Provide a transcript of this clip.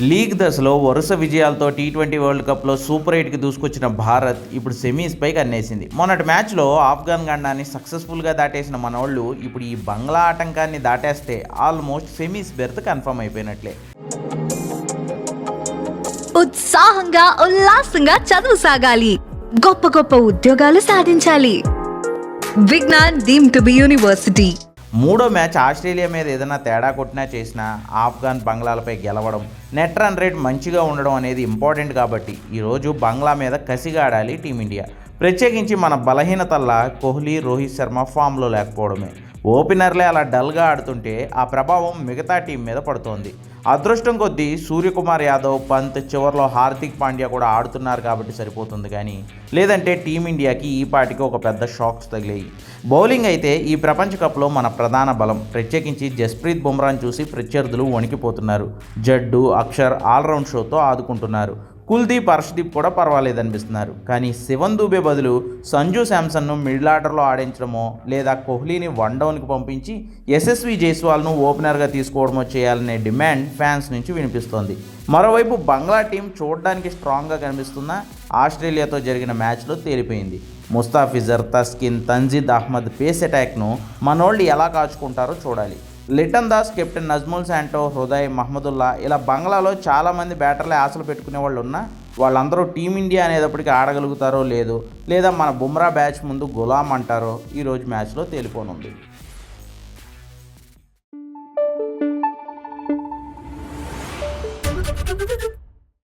League దశలో వరుస విజయాలతో టీ ట్వంటీ వరల్డ్ కప్లో సూపర్ ఎయిట్కి దూసుకొచ్చిన భారత్ ఇప్పుడు సెమీస్పై కన్నేసింది మొన్నటి మ్యాచ్లో ఆఫ్ఘన్ గండాన్ని సక్సెస్ఫుల్గా దాటేసిన మనోళ్ళు ఇప్పుడు ఈ బంగ్లా ఆటంకాన్ని దాటేస్తే ఆల్మోస్ట్ సెమీస్ బెర్త్ కన్ఫర్మ్ అయిపోయినట్లే. ఉత్సాహంగా ఉల్లాసంగా చదువు సాగాలి. గొప్ప గొప్ప ఉద్యోగాలు సాధించాలి. Vignan deemed to be university. మూడో మ్యాచ్ ఆస్ట్రేలియా మీద ఏదైనా తేడా కొట్టినా చేసినా ఆఫ్ఘన్ బంగ్లాలపై గెలవడం నెట్ రన్ రేట్ మంచిగా ఉండడం అనేది ఇంపార్టెంట్ కాబట్టి ఈరోజు బంగ్లా మీద కసిగా ఆడాలి టీమిండియా. ప్రత్యేకించి మన బలహీనతల్లా కోహ్లీ రోహిత్ శర్మ ఫామ్లో లేకపోవడమే. ఓపెనర్లే అలా డల్గా ఆడుతుంటే ఆ ప్రభావం మిగతా టీం మీద పడుతోంది. అదృష్టం కొద్దీ సూర్యకుమార్ యాదవ్ పంత్ చివరిలో హార్దిక్ పాండ్యా కూడా ఆడుతున్నారు కాబట్టి సరిపోతుంది కానీ లేదంటే టీమిండియాకి ఈ పాటికి ఒక పెద్ద షాక్స్ తగిలాయి. బౌలింగ్ అయితే ఈ ప్రపంచ కప్లో మన ప్రధాన బలం. ప్రత్యేకించి జస్ప్రీత్ బుమ్రాన్ చూసి ప్రత్యర్థులు వణికిపోతున్నారు. జడ్డు అక్షర్ ఆల్రౌండ్ షోతో ఆదుకుంటున్నారు. కుల్దీప్ హర్షదీప్ కూడా పర్వాలేదు అనిపిస్తున్నారు. కానీ శివన్ దూబే బదులు సంజు శాంసన్ను మిడిల్ ఆర్డర్లో ఆడించడమో లేదా కోహ్లీని వన్ డౌన్కి పంపించి యశస్వి జైస్వాల్ను ఓపెనర్గా తీసుకోవడమో చేయాలనే డిమాండ్ ఫ్యాన్స్ నుంచి వినిపిస్తోంది. మరోవైపు బంగ్లా టీం చూడడానికి స్ట్రాంగ్గా కనిపిస్తున్న ఆస్ట్రేలియాతో జరిగిన మ్యాచ్లో తేలిపోయింది. ముస్తాఫిజర్ తస్కిన్ తంజీద్ అహ్మద్ పేస్ అటాక్ను మనోళ్ళు ఎలా కాచుకుంటారో చూడాలి. లిటన్ దాస్ కెప్టెన్ నజ్ముల్ శాంటో హృదయ్ మహమ్మదుల్లా ఇలా బంగ్లాలో చాలామంది బ్యాటర్లే ఆశలు పెట్టుకునే వాళ్ళు ఉన్నా వాళ్ళందరూ టీమిండియా అనేటప్పటికీ ఆడగలుగుతారో లేదో లేదా మన బుమ్రా బ్యాచ్ ముందు గులాం అంటారో ఈరోజు మ్యాచ్లో తేలిపోనుంది.